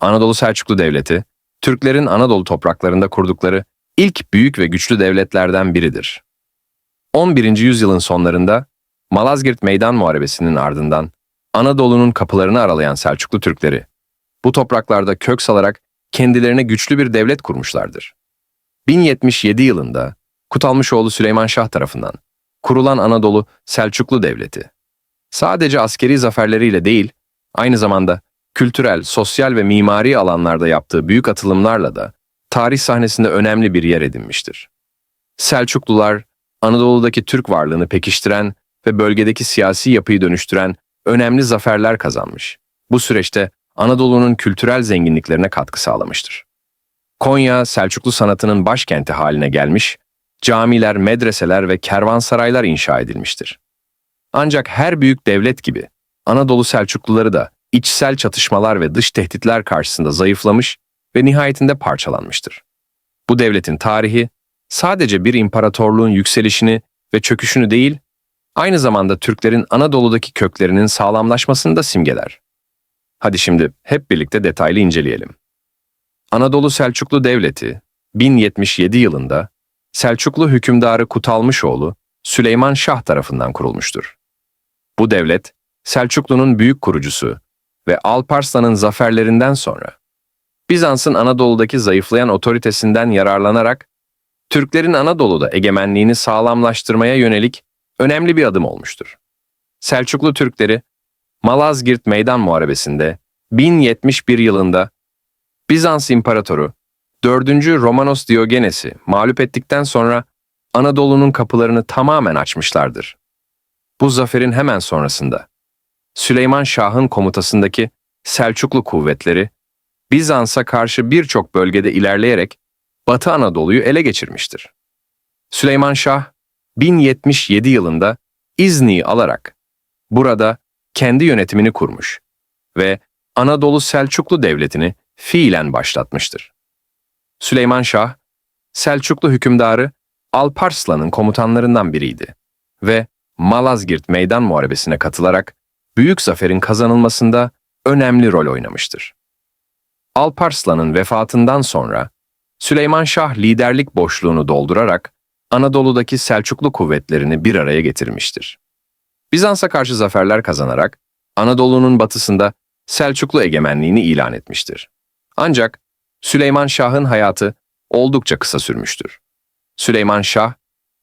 Anadolu Selçuklu Devleti, Türklerin Anadolu topraklarında kurdukları ilk büyük ve güçlü devletlerden biridir. 11. yüzyılın sonlarında Malazgirt Meydan Muharebesi'nin ardından Anadolu'nun kapılarını aralayan Selçuklu Türkleri, bu topraklarda kök salarak kendilerine güçlü bir devlet kurmuşlardır. 1077 yılında Kutalmışoğlu Süleyman Şah tarafından kurulan Anadolu Selçuklu Devleti, sadece askeri zaferleriyle değil, aynı zamanda kültürel, sosyal ve mimari alanlarda yaptığı büyük atılımlarla da tarih sahnesinde önemli bir yer edinmiştir. Selçuklular, Anadolu'daki Türk varlığını pekiştiren ve bölgedeki siyasi yapıyı dönüştüren önemli zaferler kazanmış. Bu süreçte Anadolu'nun kültürel zenginliklerine katkı sağlamıştır. Konya, Selçuklu sanatının başkenti haline gelmiş, camiler, medreseler ve kervansaraylar inşa edilmiştir. Ancak her büyük devlet gibi Anadolu Selçukluları da içsel çatışmalar ve dış tehditler karşısında zayıflamış ve nihayetinde parçalanmıştır. Bu devletin tarihi sadece bir imparatorluğun yükselişini ve çöküşünü değil, aynı zamanda Türklerin Anadolu'daki köklerinin sağlamlaşmasını da simgeler. Hadi şimdi hep birlikte detaylı inceleyelim. Anadolu Selçuklu Devleti 1077 yılında Selçuklu hükümdarı Kutalmışoğlu Süleyman Şah tarafından kurulmuştur. Bu devlet Selçuklu'nun büyük kurucusu ve Alparslan'ın zaferlerinden sonra Bizans'ın Anadolu'daki zayıflayan otoritesinden yararlanarak Türklerin Anadolu'da egemenliğini sağlamlaştırmaya yönelik önemli bir adım olmuştur. Selçuklu Türkleri Malazgirt Meydan Muharebesi'nde 1071 yılında Bizans İmparatoru 4. Romanos Diogenes'i mağlup ettikten sonra Anadolu'nun kapılarını tamamen açmışlardır. Bu zaferin hemen sonrasında Süleyman Şah'ın komutasındaki Selçuklu kuvvetleri Bizans'a karşı birçok bölgede ilerleyerek Batı Anadolu'yu ele geçirmiştir. Süleyman Şah 1077 yılında İzni'yi alarak burada kendi yönetimini kurmuş ve Anadolu Selçuklu Devleti'ni fiilen başlatmıştır. Süleyman Şah, Selçuklu hükümdarı Alparslan'ın komutanlarından biriydi ve Malazgirt Meydan Muharebesi'ne katılarak büyük zaferin kazanılmasında önemli rol oynamıştır. Alparslan'ın vefatından sonra Süleyman Şah liderlik boşluğunu doldurarak Anadolu'daki Selçuklu kuvvetlerini bir araya getirmiştir. Bizans'a karşı zaferler kazanarak Anadolu'nun batısında Selçuklu egemenliğini ilan etmiştir. Ancak Süleyman Şah'ın hayatı oldukça kısa sürmüştür. Süleyman Şah,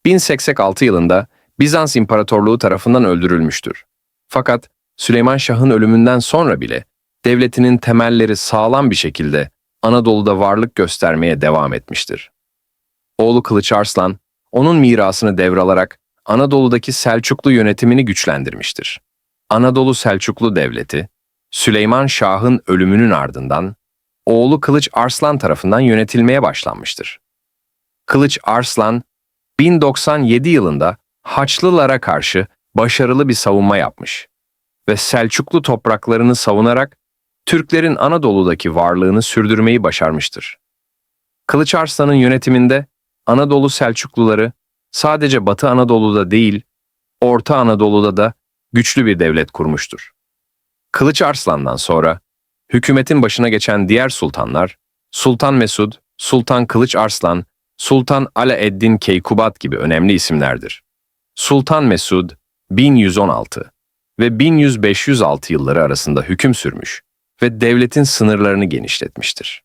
1086 yılında Bizans İmparatorluğu tarafından öldürülmüştür. Fakat Süleyman Şah'ın ölümünden sonra bile devletinin temelleri sağlam bir şekilde Anadolu'da varlık göstermeye devam etmiştir. Oğlu Kılıç Arslan, onun mirasını devralarak Anadolu'daki Selçuklu yönetimini güçlendirmiştir. Anadolu Selçuklu Devleti, Süleyman Şah'ın ölümünün ardından oğlu Kılıç Arslan tarafından yönetilmeye başlanmıştır. Kılıç Arslan, 1097 yılında Haçlılara karşı başarılı bir savunma yapmış ve Selçuklu topraklarını savunarak Türklerin Anadolu'daki varlığını sürdürmeyi başarmıştır. Kılıç Arslan'ın yönetiminde Anadolu Selçukluları sadece Batı Anadolu'da değil, Orta Anadolu'da da güçlü bir devlet kurmuştur. Kılıç Arslan'dan sonra hükümetin başına geçen diğer sultanlar, Sultan Mesud, Sultan Kılıç Arslan, Sultan Alaeddin Keykubat gibi önemli isimlerdir. Sultan Mesud 1116 ve 1106 yılları arasında hüküm sürmüş ve devletin sınırlarını genişletmiştir.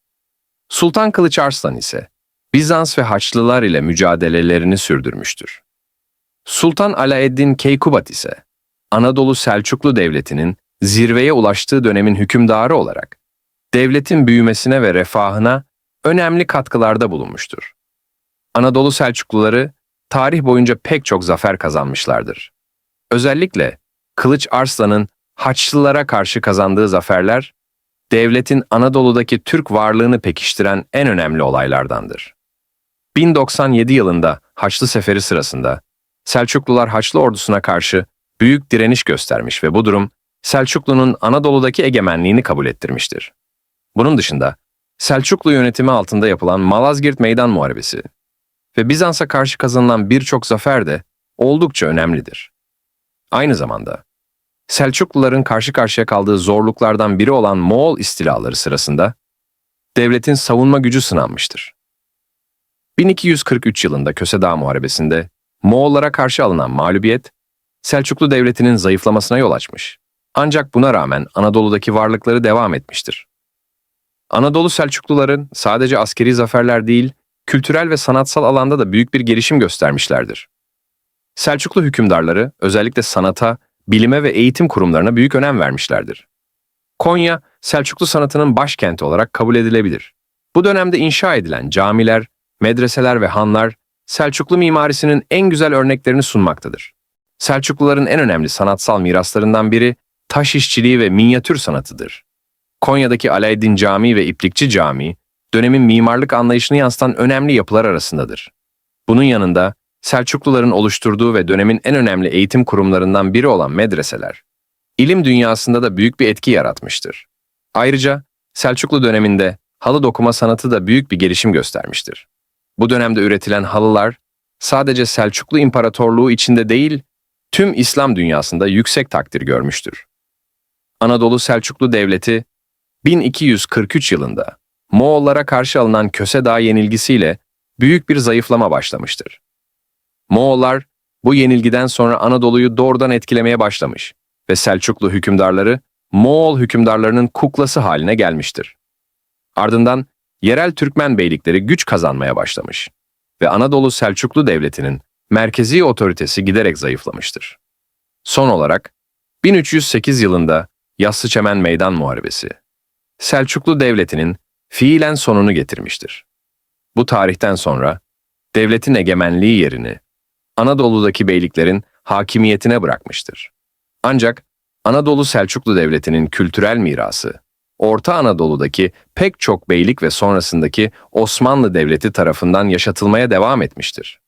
Sultan Kılıç Arslan ise Bizans ve Haçlılar ile mücadelelerini sürdürmüştür. Sultan Alaeddin Keykubat ise Anadolu Selçuklu Devleti'nin zirveye ulaştığı dönemin hükümdarı olarak devletin büyümesine ve refahına önemli katkılarda bulunmuştur. Anadolu Selçukluları tarih boyunca pek çok zafer kazanmışlardır. Özellikle Kılıç Arslan'ın Haçlılara karşı kazandığı zaferler, devletin Anadolu'daki Türk varlığını pekiştiren en önemli olaylardandır. 1097 yılında Haçlı Seferi sırasında Selçuklular Haçlı ordusuna karşı büyük direniş göstermiş ve bu durum Selçuklu'nun Anadolu'daki egemenliğini kabul ettirmiştir. Bunun dışında Selçuklu yönetimi altında yapılan Malazgirt Meydan Muharebesi ve Bizans'a karşı kazanılan birçok zafer de oldukça önemlidir. Aynı zamanda Selçukluların karşı karşıya kaldığı zorluklardan biri olan Moğol istilaları sırasında devletin savunma gücü sınanmıştır. 1243 yılında Köse Dağı Muharebesi'nde Moğollara karşı alınan mağlubiyet, Selçuklu Devleti'nin zayıflamasına yol açmış. Ancak buna rağmen Anadolu'daki varlıkları devam etmiştir. Anadolu Selçukluların sadece askeri zaferler değil, kültürel ve sanatsal alanda da büyük bir gelişim göstermişlerdir. Selçuklu hükümdarları özellikle sanata, bilime ve eğitim kurumlarına büyük önem vermişlerdir. Konya, Selçuklu sanatının başkenti olarak kabul edilebilir. Bu dönemde inşa edilen camiler, medreseler ve hanlar Selçuklu mimarisinin en güzel örneklerini sunmaktadır. Selçukluların en önemli sanatsal miraslarından biri taş işçiliği ve minyatür sanatıdır. Konya'daki Alaeddin Camii ve İplikçi Camii, dönemin mimarlık anlayışını yansıtan önemli yapılar arasındadır. Bunun yanında Selçukluların oluşturduğu ve dönemin en önemli eğitim kurumlarından biri olan medreseler, ilim dünyasında da büyük bir etki yaratmıştır. Ayrıca Selçuklu döneminde halı dokuma sanatı da büyük bir gelişim göstermiştir. Bu dönemde üretilen halılar sadece Selçuklu İmparatorluğu içinde değil, tüm İslam dünyasında yüksek takdir görmüştür. Anadolu Selçuklu Devleti 1243 yılında Moğollara karşı alınan Köse Dağı yenilgisiyle büyük bir zayıflama başlamıştır. Moğollar bu yenilgiden sonra Anadolu'yu doğrudan etkilemeye başlamış ve Selçuklu hükümdarları Moğol hükümdarlarının kuklası haline gelmiştir. Ardından yerel Türkmen beylikleri güç kazanmaya başlamış ve Anadolu Selçuklu Devleti'nin merkezi otoritesi giderek zayıflamıştır. Son olarak 1308 yılında Yassıçemen Meydan Muharebesi, Selçuklu Devleti'nin fiilen sonunu getirmiştir. Bu tarihten sonra devletin egemenliği yerini Anadolu'daki beyliklerin hakimiyetine bırakmıştır. Ancak Anadolu Selçuklu Devleti'nin kültürel mirası, Orta Anadolu'daki pek çok beylik ve sonrasındaki Osmanlı Devleti tarafından yaşatılmaya devam etmiştir.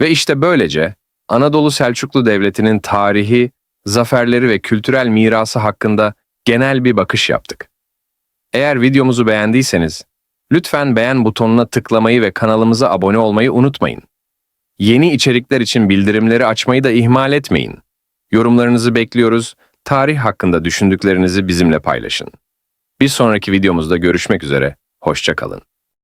Ve işte böylece Anadolu Selçuklu Devleti'nin tarihi, zaferleri ve kültürel mirası hakkında genel bir bakış yaptık. Eğer videomuzu beğendiyseniz, lütfen beğen butonuna tıklamayı ve kanalımıza abone olmayı unutmayın. Yeni içerikler için bildirimleri açmayı da ihmal etmeyin. Yorumlarınızı bekliyoruz, tarih hakkında düşündüklerinizi bizimle paylaşın. Bir sonraki videomuzda görüşmek üzere, hoşça kalın.